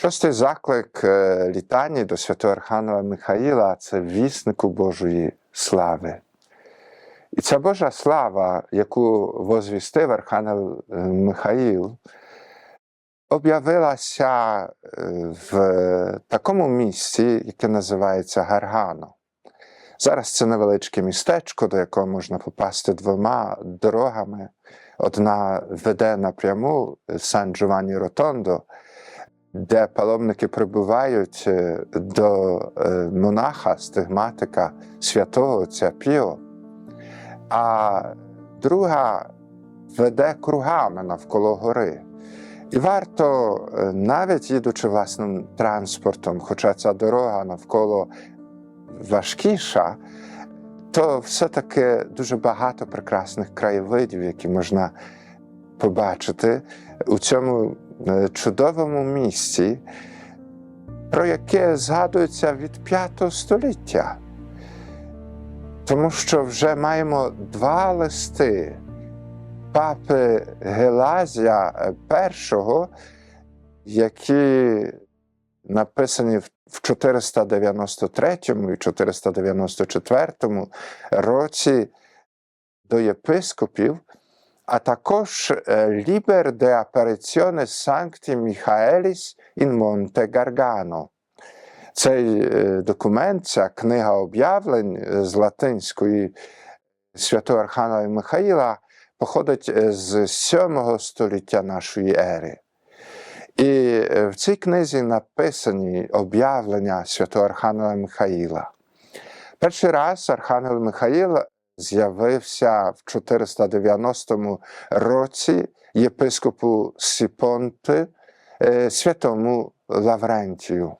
Шостий заклик е, літання до святого Архангела Михаїла це віснику Божої слави. І ця Божа слава, яку возвістив Архангел е, Михаїл, об'явилася е, в такому місці, яке називається Гаргано. Зараз це невеличке містечко, до якого можна попасти двома дорогами. Одна веде напряму Сан Джованні Ротондо, де паломники прибувають е, до е, монаха, стигматика святого отця Піо, а друга веде кругами навколо гори. І варто, е, навіть їдучи власним транспортом, хоча ця дорога навколо важкіша, то все-таки дуже багато прекрасних краєвидів, які можна побачити у цьому чудовому місці, про яке згадується від п'ятого століття. Тому що вже маємо два листи папи Гелазія І, які написані в 493 і 494 році до єпископів, а також Liber de Apparizione Sancti Michaelis in Monte Gargano. Цей е, документ, ця книга об'явлень з латинської святого Архангела Михаїла походить е, з 7 століття нашої ери. І е, в цій книзі написані об'явлення святого Архангела Михаїла. Перший раз Архангел Михаїл з'явився в 490 році єпископу Сіпонти е, святому Лаврентію.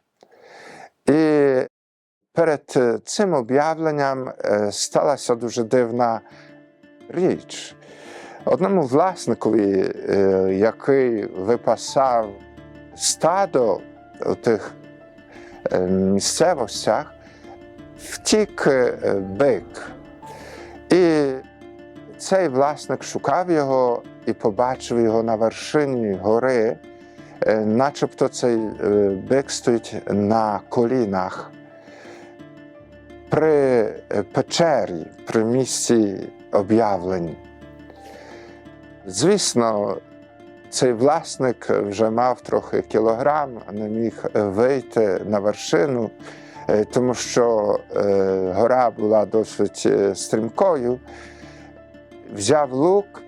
І перед цим об'явленням е, сталася дуже дивна річ. Одному власникові, е, який випасав стадо у тих е, місцевостях, втік е, бик. І цей власник шукав його і побачив його на вершині гори, е, начебто цей е, бик стоїть на колінах при е, печері, при місці об'явлень. Звісно, цей власник вже мав трохи кілограм, не міг вийти на вершину, тому що е, гора була досить е, стрімкою. Взяв лук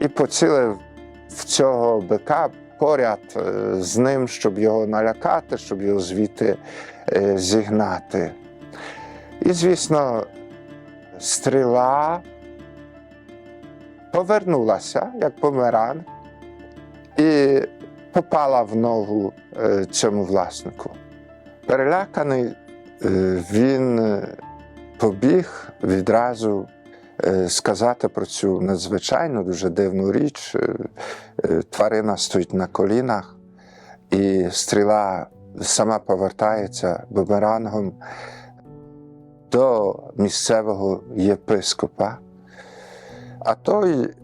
і поцілив в цього бика поряд е, з ним, щоб його налякати, щоб його звідти е, зігнати. І, звісно, стріла повернулася, як бумеранг, і попала в ногу е, цьому власнику. Переляканий, е, він е, побіг відразу е, сказати про цю надзвичайну, дуже дивну річ. Тварина стоїть на колінах, і стріла сама повертається бумерангом до місцевого єпископа. А той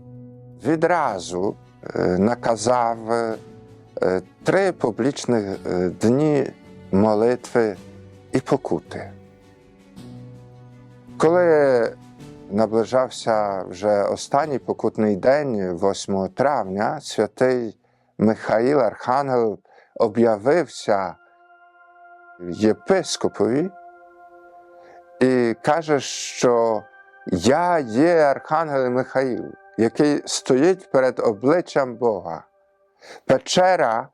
відразу наказав три публічних дні молитви і покути. Коли наближався вже останній покутний день, 8 травня, святий Михаїл Архангел об'явився єпископові і каже, що я є Архангел Михаїл, який стоїть перед обличчям Бога. Печера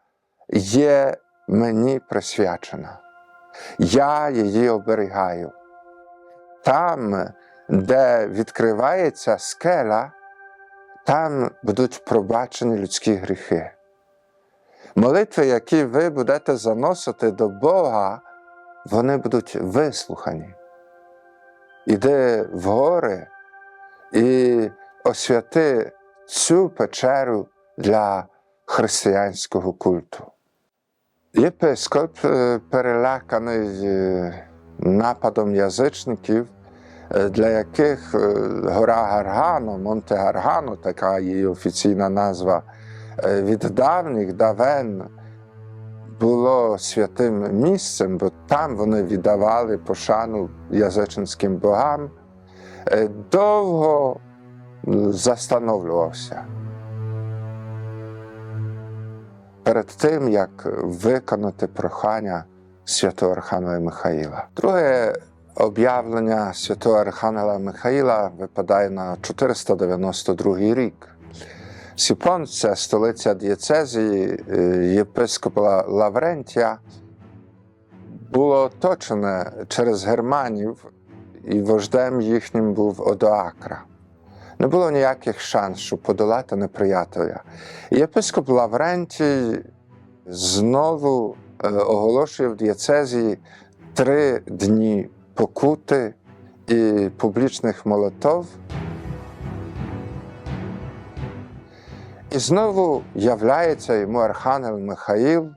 є мені присвячена. Я її оберігаю. Там, де відкривається скеля, там будуть пробачені людські гріхи. Молитви, які ви будете заносити до Бога, вони будуть вислухані. Іди в гори і освяти цю печеру для християнського культу. Єпископ, е, переляканий е, нападом язичників, е, для яких гора Гаргано, Монте Гаргано, така її офіційна назва, від давніх давен було святим місцем, бо там вони віддавали пошану язичницьким богам, довго застановлювався. Перед тим, як виконати прохання святого Архангела Михаїла. Друге об'явлення святого Архангела Михаїла випадає на 492 рік. Сіпон це столиця дієцезії е, єпископа Лаврентія, було оточене через германів, і вождем їхнім був Одоакра. Не було ніяких шансів подолати неприятеля. І єпископ Лаврентій знову е, оголошує в дієцезії три дні покути і публічних молитов. І знову являється йому Архангел Михаїл,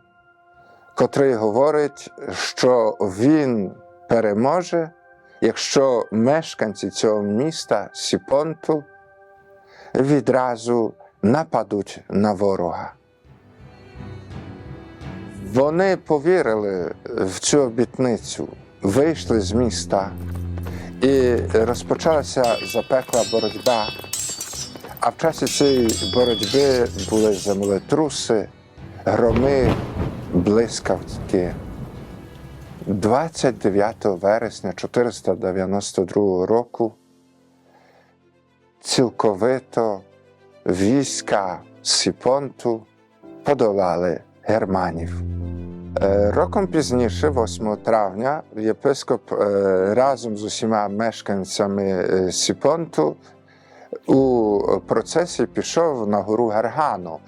котрий говорить, що він переможе, якщо мешканці цього міста Сіпонту відразу нападуть на ворога. Вони повірили в цю обітницю, вийшли з міста і розпочалася запекла боротьба. А в часі цієї боротьби були землетруси, громи, блискавки. 29 вересня 492 року цілковито війська Сіпонту подолали германів. Е, Роком пізніше, 8 травня, єпископ е, разом з усіма мешканцями е, Сіпонту у процесі пішов на гору Гаргану,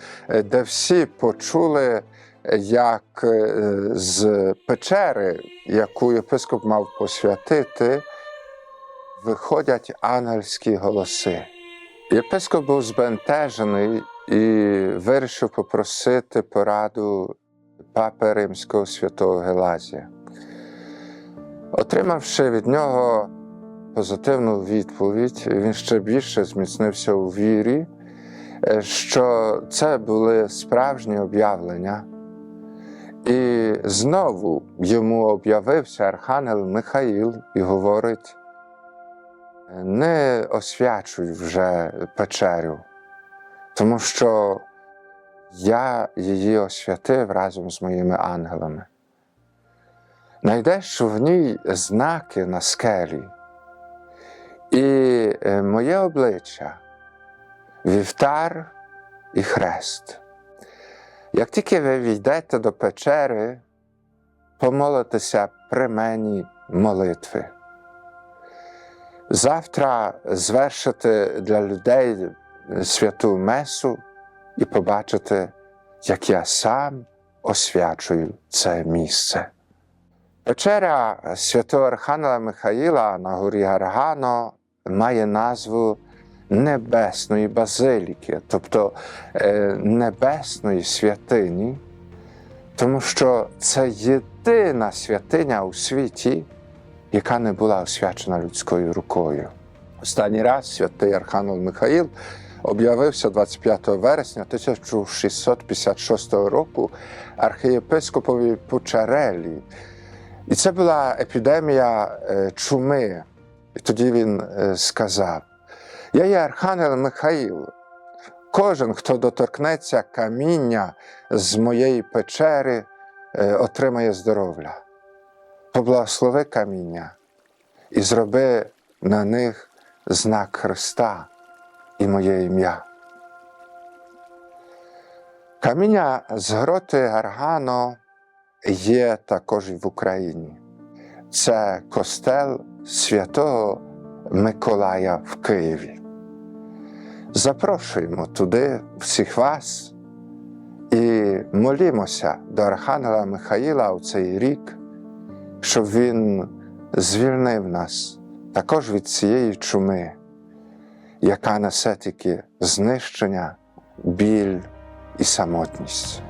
де всі почули, як з печери, яку єпископ мав посвятити, виходять ангельські голоси. Єпископ був збентежений і вирішив попросити пораду папи Римського святого Гелазія. Отримавши від нього позитивну відповідь, він ще більше зміцнився у вірі, е, що це були справжні об'явлення. І знову йому об'явився Архангел Михаїл і говорить: не освячуй вже печерю, тому що я її освятив разом з моїми ангелами. Найдеш в ній знаки на скелі, і е, моє обличчя, вівтар і хрест. Як тільки ви війдете до печери, помолитеся при мені молитви. Завтра звершити для людей святу месу і побачити, як я сам освячую це місце. Печера святого Архангела Михаїла на горі Гаргано має назву Небесної базиліки, тобто е, небесної святині, тому що це єдина святиня у світі, яка не була освячена людською рукою. Останній раз святий Архангел Михаїл об'явився 25 вересня 1656 року архієпископові Пучарелі. І це була епідемія е, чуми. І тоді він е, сказав: Я є Архангел Михаїл. Кожен, хто доторкнеться каміння з моєї печери, е, отримає здоров'я. Поблагослови каміння і зроби на них знак Христа і моє ім'я. Каміння з гроти Гаргано є також і в Україні. Це костел святого Миколая в Києві. Запрошуємо туди всіх вас і молімося до Архангела Михаїла у цей рік, щоб він звільнив нас також від цієї чуми, яка несе тільки знищення, біль і самотність.